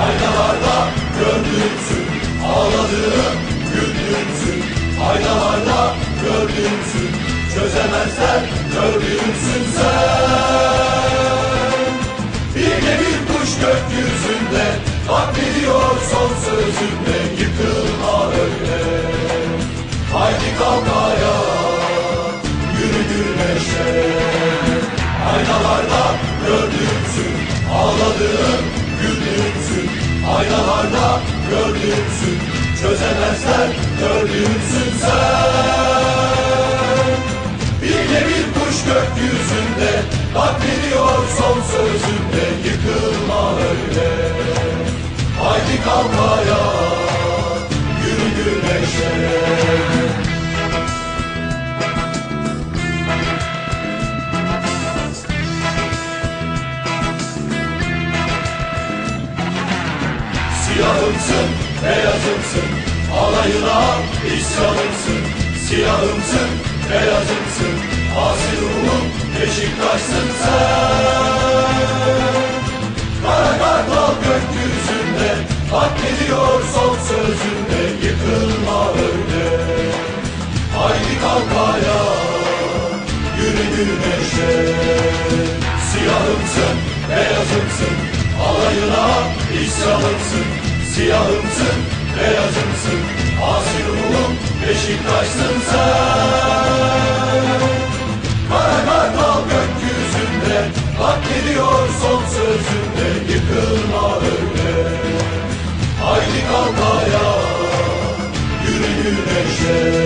Aynalarda gördüğümsün Çözemezler gördüğümsün sen bir kuş gökyüzünde Hakkediyor son sözünde Yıkılma öyle. Haydi kalk ayağa Yürü güneşe. Aynalarda gördüğümsün Ağladığım güldüğümsün Aynalarda gördüğümsün Çözemezler gördüğümsün sen Siyahımsın, beyazımsın, alayına isyanımsın. Siyahımsın, beyazımsın, asi ruhum Beşiktaş'sın sen. Kara kartal gökyüzünde, hak ediyor son sözünde, yıkılma öyle. Haydi kalk ayağa, yürü güneşe. Siyahımsın, beyazımsın, alayına isyanımsın. Siyahımsın, beyazımsın, Asilum Beşiktaş'sın sen. Karaylar dal gökyüzünde, hak gidiyor son sözünde, yıkılma öyle. Haydi kalk ayağa, yürü güneşe.